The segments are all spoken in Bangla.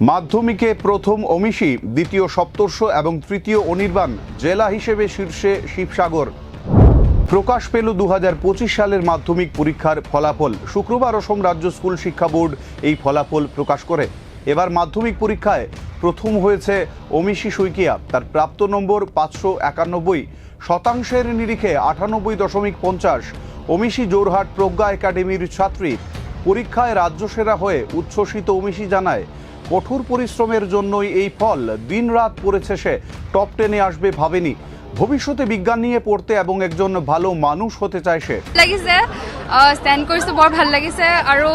মাধ্যমিকে প্রথম অমিশি দ্বিতীয় সপ্তর্ষ এবং তৃতীয় অনির্বাণ জেলা হিসেবে শীর্ষে শিবসাগর। প্রকাশ পেল দুহাজার পঁচিশ সালের মাধ্যমিক পরীক্ষার ফলাফল। শুক্রবার অসম রাজ্য স্কুল শিক্ষা বোর্ড এই ফলাফল প্রকাশ করে। এবার মাধ্যমিক পরীক্ষায় প্রথম হয়েছে অমিশি শইকিয়া তার প্রাপ্ত নম্বর পাঁচশো একানব্বই। শতাংশের নিরিখে আটানব্বই দশমিক পঞ্চাশ। অমিশি জোরহাট প্রজ্ঞা একাডেমির ছাত্রী পরীক্ষায় রাজ্যসেরা হয়ে উচ্ছ্বসিত অমিশি জানায়, কঠোর পরিশ্রমের জন্যই এই ফল। দিনরাত পড়েছে সে। টপ টেনে আসবে ভাবেনি। ভবিষ্যতে বিজ্ঞান নিয়ে পড়তে এবং একজন ভালো মানুষ হতে চায় সে। লাগিছে। ষ্টেণ্ড কৰিছোঁ, বৰ ভালো লাগিছে। আৰু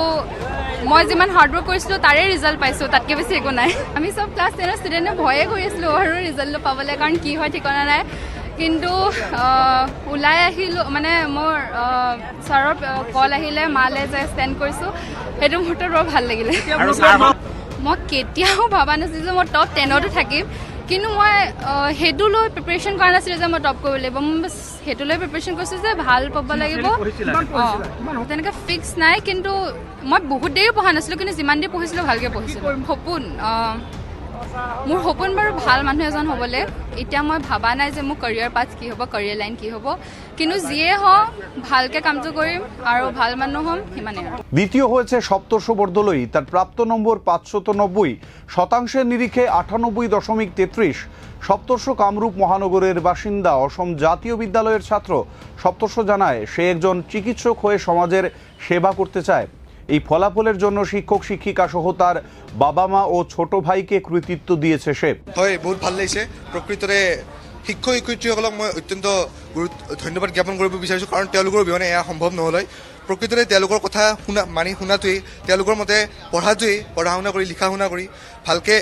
মই যিমান হাৰ্ডৱৰ্ক কৰিছিলোঁ, তাৰে ৰিজাল্ট পাইছোঁ। তাতকৈ বেছি একো নাই। আমি চব ক্লাছ টেনৰ ষ্টুডেণ্টে ভয়ে কৰি আছিলোঁ আৰু ৰিজাল্টটো পাবলৈ কাৰণ কি হয়, ঠিকনা নাই। কিন্তু ওলাই আহিলোঁ মানে মোৰ ছাৰৰ কল আহিলে মালে যে ষ্টেণ্ড কৰিছোঁ সেইটো মুহূৰ্তত বৰ ভাল লাগিলে। মই কেতিয়াও ভবা নাছিলোঁ যে মই টপ টেনতো থাকিম কিন্তু মই সেইটো লৈ প্ৰিপেৰেশ্যন কৰা নাছিলোঁ যে মই টপ কৰিব লাগিব। মই সেইটো লৈ প্ৰিপেৰেশ্যন কৰিছোঁ যে ভাল পাব লাগিব। অঁ তেনেকৈ ফিক্স নাই কিন্তু মই বহুত দেৰি পঢ়া নাছিলোঁ কিন্তু যিমান দেৰি পঢ়িছিলোঁ ভালকৈ পঢ়িছিলোঁ। সপোন মোৰ সপোন বাৰু ভালো মানুহ এজন হ'বলৈ। এতিয়া মই ভবা নাই যে মোৰ কেৰিয়াৰ পাথ কি হ'ব কেৰিয়াৰ লাইন কি হ'ব। কিন্তু যিয়ে হওক, ভালকৈ কামটো কৰিম আৰু ভালো মানুহ হ'ম, সিমানেই আৰু। দ্বিতীয় হয়েছে সপ্তর্ষ বর্দলই তার প্রাপ্ত নম্বর পাঁচশত নব্বই শতাংশের নিরিখে আটানব্বই দশমিক তেত্রিশ। সপ্তর্ষ কামরূপ মহানগরের বাসিন্দা, অসম জাতীয় বিদ্যালয়ের ছাত্র। সপ্তর্ষ জানায়, সে একজন চিকিৎসক হয়ে সমাজের সেবা করতে চায়। এই ফলাফলের জন্য শিক্ষক, শিক্ষিকা সহ তার বাবা মা ও ছোট ভাইকে কৃতিত্ব দিয়েছে সে। হয়, বহুত ভালো লাগিছে। প্ৰকৃতৰে শিক্ষক, শিক্ষয়িত্ৰীসকলক মই অত্যন্ত ধন্যবাদ জ্ঞাপন কৰিব বিচাৰিছোঁ, কাৰণ তেওঁলোকৰ অবিহনে এয়া সম্ভৱ নহ'ল হয় প্ৰকৃততে তেওঁলোকৰ কথা শুনা, মানি শুনাটোৱেই, তেওঁলোকৰ মতে পঢ়াটোৱেই পঢ়া শুনা কৰি লিখা শুনা কৰি, ভালকৈ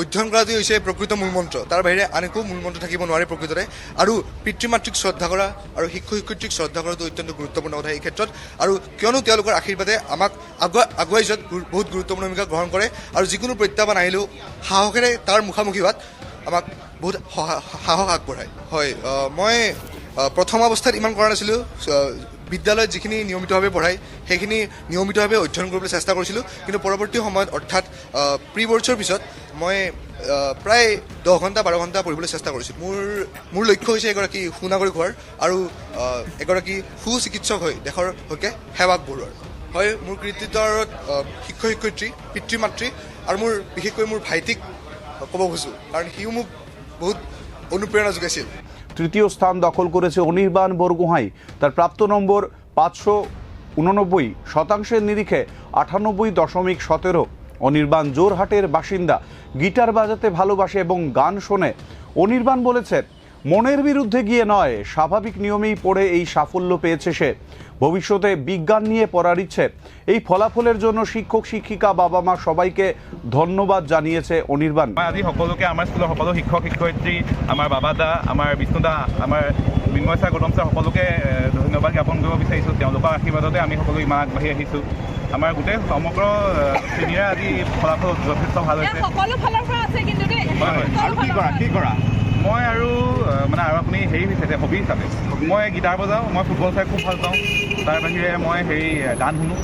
অধ্যয়ন কৰাটোৱেই হৈছে প্ৰকৃত মূল মন্ত্ৰ তাৰ বাহিৰে আন একো মূল মন্ত্ৰ থাকিব নোৱাৰে প্ৰকৃততে আৰু পিতৃ মাতৃক শ্ৰদ্ধা কৰা আৰু শিক্ষক শিক্ষয়িত্ৰীক শ্ৰদ্ধা কৰাটো অত্যন্ত গুৰুত্বপূৰ্ণ কথা এই ক্ষেত্ৰত। আৰু কিয়নো তেওঁলোকৰ আশীৰ্বাদে আমাক আগুৱাই আগুৱাই যোৱাত বহুত গুৰুত্বপূৰ্ণ ভূমিকা গ্ৰহণ কৰে। আৰু যিকোনো প্ৰত্যাহ্বান আহিলেও সাহসেৰে তাৰ মুখামুখি হোৱাত আমাক বহুত সহা- সাহস আগবঢ়ায়। হয় মই প্ৰথম অৱস্থাত ইমান কৰা নাছিলোঁ বিদ্যালয়ত যিখিনি নিয়মিতভাৱে পঢ়ায়, সেইখিনি নিয়মিতভাৱে অধ্যয়ন কৰিবলৈ চেষ্টা কৰিছিলোঁ। কিন্তু পৰৱৰ্তী সময়ত, অৰ্থাৎ প্ৰি বৰ্ডছৰ পিছত, মই প্ৰায় দহ ঘণ্টা, বাৰ ঘণ্টা পঢ়িবলৈ চেষ্টা কৰিছিলোঁ মোৰ মোৰ লক্ষ্য হৈছে এগৰাকী সুনাগৰিক হোৱাৰ আৰু এগৰাকী সু চিকিৎসক হৈ, দেশৰ হকে সেৱা আগবঢ়োৱাৰ হয়, মোৰ কৃতিত্বৰ শিক্ষক, শিক্ষয়িত্ৰী পিতৃ মাতৃ আৰু মোৰ, বিশেষকৈ মোৰ ভাইটিক ক'ব খোজোঁ। কাৰণ সিও মোক বহুত অনুপ্ৰেৰণা যোগাইছিল। তৃতীয় স্থান দখল করেছে অনির্বাণ বরগুহাই। তার প্রাপ্ত নম্বর পাঁচশো উননব্বই শতাংশের নিরিখে আটানব্বই দশমিক সতেরো। অনির্বাণ জোরহাটের বাসিন্দা গিটার বাজাতে ভালোবাসে এবং গান শোনে। অনির্বাণ বলেছে মনের বিরুদ্ধে গিয়ে নয় স্বাভাবিক নিয়মেই পড়ে এই সাফল্য পেয়েছে সে। ভবিষ্যতে বিজ্ঞান নিয়ে পড়ার ইচ্ছে। এই ফলাফলের জন্য শিক্ষক শিক্ষিকা বাবা মা সবাইকে ধন্যবাদ জানিয়েছে অনির্বাণ। আজি সকলোকে আমাৰ স্কুলৰ সকলো শিক্ষক শিক্ষয়িত্ৰী আমাৰ বাবা দা আমাৰ বিষ্ণু দা আমাৰ মৃন্ময় ছাৰ গৌতম ছাৰ সকলোকে ধন্যবাদ জ্ঞাপন কৰিব বিচাৰিছোঁ। তেওঁলোকৰ আশীৰ্বাদতে আমি সকলো ইমান আগবাঢ়ি আহিছোঁ। আমাৰ গোটেই সমগ্ৰ শ্ৰেণীৰে আজি ফলাফল যথেষ্ট ভালো হৈছে। সকলো ফালৰ পৰা আছে কিন্তু দেই। হয় আৰু কি কৰা কি কৰা? মই আৰু মানে আৰু আপুনি হেৰি হিচাপে হবি হিচাপে। মই গীটাৰ বজাওঁ মই ফুটবল চাই খুব ভাল পাওঁ। তাৰ বাহিৰে মই হেৰি গান শুনো।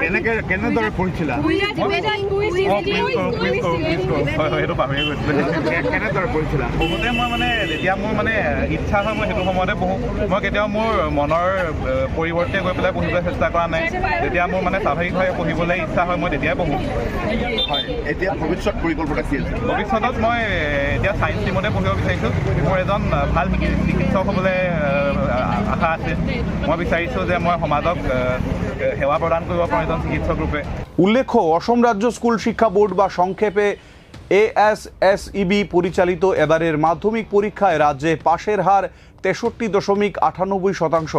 কেনেকে কেনেদৰে পঢ়িছিলা অঁ প্লিজ কৰোঁ প্লিজ কৰোঁ প্লিজ কৰোঁ হয় হয় সেইটো পাহৰিয়ে গৈছিলোঁ কেনেদৰে পঢ়িছিলা পঢ়োঁতে মই মানে যেতিয়া মোৰ মানে ইচ্ছা হয় মই সেইটো সময়তে পঢ়োঁ মই কেতিয়াও মোৰ মনৰ পৰিৱৰ্তে গৈ পেলাই পঢ়িবলৈ চেষ্টা কৰা নাই। যেতিয়া মোৰ মানে স্বাভাৱিকভাৱে পঢ়িবলৈ ইচ্ছা হয় মই তেতিয়াই পঢ়োঁ হয় এতিয়া ভৱিষ্যত পৰিকল্পনা কি আছে? ভৱিষ্যতত মই এতিয়া ছায়েন্স ষ্ট্ৰীমতে পঢ়িব বিচাৰিছোঁ। মোৰ এজন ভালো চিকি- চিকিৎসক হ'বলৈ আশা আছে। মই বিচাৰিছোঁ যে মই সমাজক সেৱা প্ৰদান কৰিব পাৰোঁ এজন চিকিৎসক ৰূপে। উল্লেখ্য, অসম রাজ্য স্কুল শিক্ষা বোর্ড বা সংক্ষেপে এএসএসইবি পরিচালিত এবারের মাধ্যমিক পরীক্ষায় রাজ্যে পাশের হার তেষট্টি দশমিক আটানব্বই শতাংশ।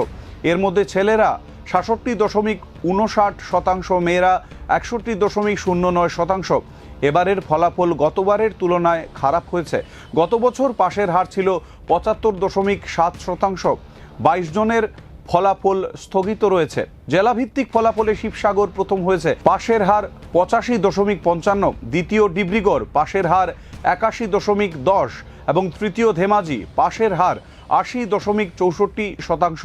এর মধ্যে ছেলেরা সাতষট্টি দশমিক উনষাট শতাংশ, মেয়েরা একষট্টি দশমিক শূন্য নয় শতাংশ। এবারের ফলাফল গতবারের তুলনায় খারাপ হয়েছে। গত বছর পাশের হার ছিল পঁচাত্তর দশমিক সাত শতাংশ। বাইশ জনের ফলাফল স্থগিত রয়েছে। জেলাভিত্তিক ফলাফলে শিবসাগর প্রথম হয়েছে। পাশের হার পঁচাশি দশমিক পঞ্চান্ন, দ্বিতীয় ডিব্রিগড়, পাশের হার একাশি দশমিক দশ এবং তৃতীয় ধেমাজি, পাশের হার আশি দশমিক চৌষট্টি শতাংশ।